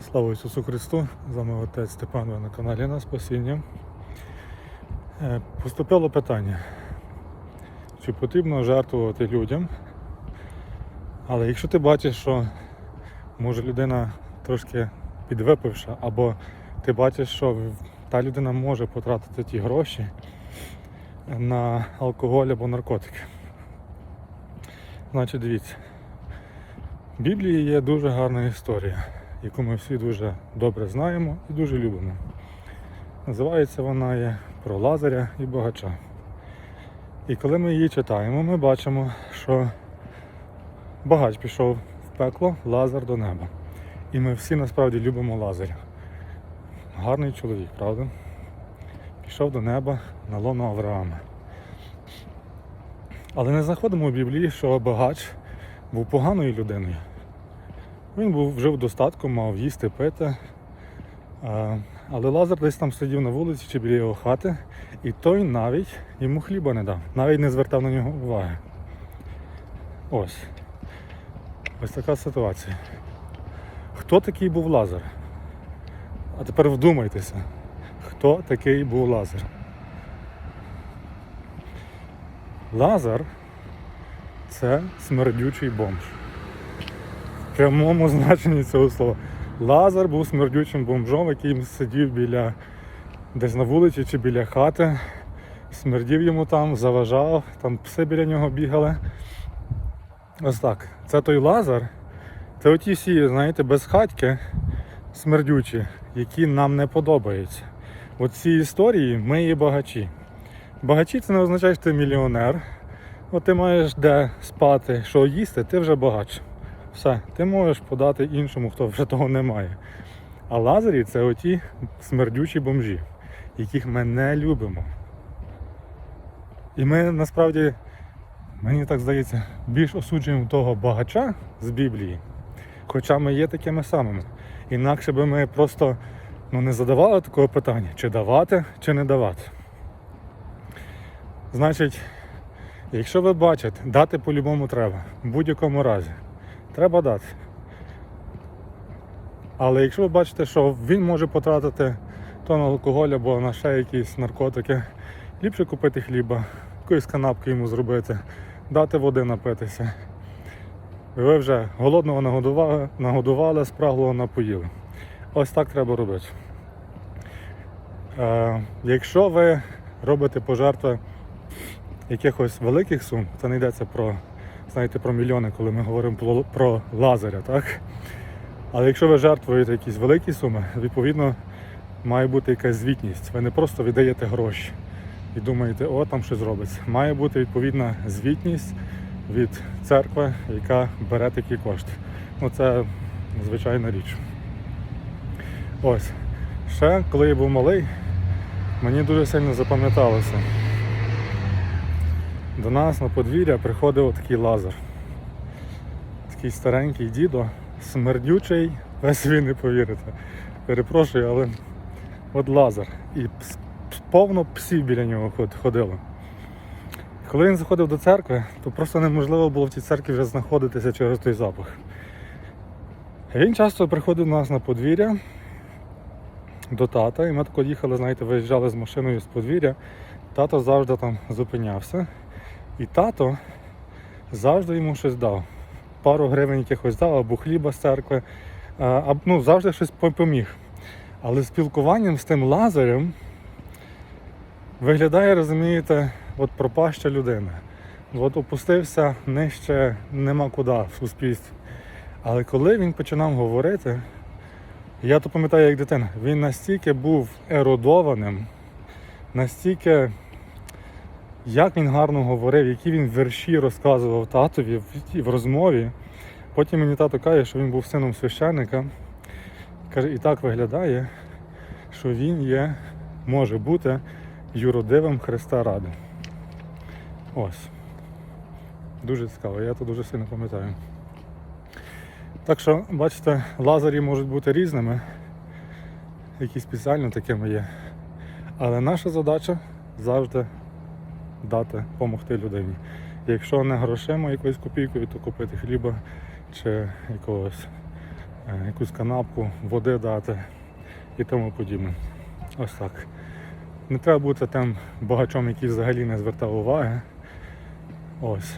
Слава Ісусу Христу! З вами отець Степан ви на каналі на Спасіння. Е, Поступило питання, чи потрібно жертвувати людям. Але якщо ти бачиш, що може людина трошки підвипивша, або ти бачиш, що та людина може потратити ті гроші на алкоголь або наркотики. Значить, дивіться, в Біблії є дуже гарна історія, яку ми всі дуже добре знаємо і дуже любимо. Називається вона є про Лазаря і багача. І коли ми її читаємо, ми бачимо, що багач пішов в пекло, Лазар до неба. І ми всі насправді любимо Лазаря. Гарний чоловік, правда? Пішов до неба на лоно Авраама. Але не знаходимо в Біблії, що багач був поганою людиною. Він був жив в достатку, мав їсти, пити. Але Лазар десь там сидів на вулиці чи біля його хати, і той навіть йому хліба не дав, навіть не звертав на нього уваги. Ось. Ось така ситуація. Хто такий був Лазар? А тепер вдумайтеся, хто такий був Лазар? Лазар це смердючий бомж. Прямому значенні цього слова. Лазар був смердючим бомжом, який сидів біля десь на вулиці чи біля хати, смердів йому там, заважав, там пси біля нього бігали. Ось так. Це той Лазар, це оті всі, знаєте, безхатьки смердючі, які нам не подобаються. От ці історії ми є багачі. Багачі це не означає, що ти мільйонер. От ти маєш де спати, що їсти, ти вже багач. Все, ти можеш подати іншому, хто вже того не має. А лазарі це оті смердючі бомжі, яких ми не любимо. І ми насправді, мені так здається, більш осуджуємо того багача з Біблії, хоча ми є такими самими. Інакше би ми просто ну, не задавали такого питання, чи давати, чи не давати. Значить, якщо ви бачите, дати по-любому треба, в будь-якому разі. Треба дати. Але якщо ви бачите, що він може потратити то на алкоголь або на ще якісь наркотики, ліпше купити хліба, якоїсь канапки йому зробити, дати води напитися. Ви вже голодного нагодували, нагодували спраглого напоїли. Ось так треба робити. Е, якщо ви робите пожертви якихось великих сум, це не йдеться про, знаєте, про мільйони, коли ми говоримо про, лазаря, так? Але якщо ви жертвуєте якісь великі суми, відповідно має бути якась звітність. Ви не просто віддаєте гроші і думаєте, о, там щось зробиться. Має бути відповідна звітність від церкви, яка бере такі кошти. Ну це звичайна річ. Ось. Ще коли я був малий, мені дуже сильно запам'яталося. До нас на подвір'я приходив такий лазар. Такий старенький дідо, смердючий, весь ви не повірите. Перепрошую, але от лазар. І повно псів біля нього ход- ходило. Коли він заходив до церкви, то просто неможливо було в цій церкві вже знаходитися через той запах. Він часто приходив до нас на подвір'я до тата, і ми тако їхали, знаєте, виїжджали з машиною з подвір'я. Тато завжди там зупинявся. І тато завжди йому щось дав. Пару гривень якихось дав, або хліба з церкви, а, а, ну, завжди щось поміг. Але спілкуванням з тим лазарем виглядає, розумієте, от пропаща людина. От опустився нижче нема куди в суспільстві. Але коли він починав говорити, я то пам'ятаю як дитина, він настільки був ерудованим, настільки як він гарно говорив, які він вірші розказував татові в, розмові. Потім мені тато каже, що він був сином священника. Каже, і так виглядає, що він є, може бути юродивим Христа Ради. Ось. Дуже цікаво, я то дуже сильно пам'ятаю. Так що, бачите, лазарі можуть бути різними, які спеціально такими є. Але наша задача завжди дати, допомогти людині. Якщо не грошима якоюсь копійкою, то купити хліба чи якогось е, якусь канапку, води дати і тому подібне. Ось так. Не треба бути тим багачом, який взагалі не звертав уваги. Ось.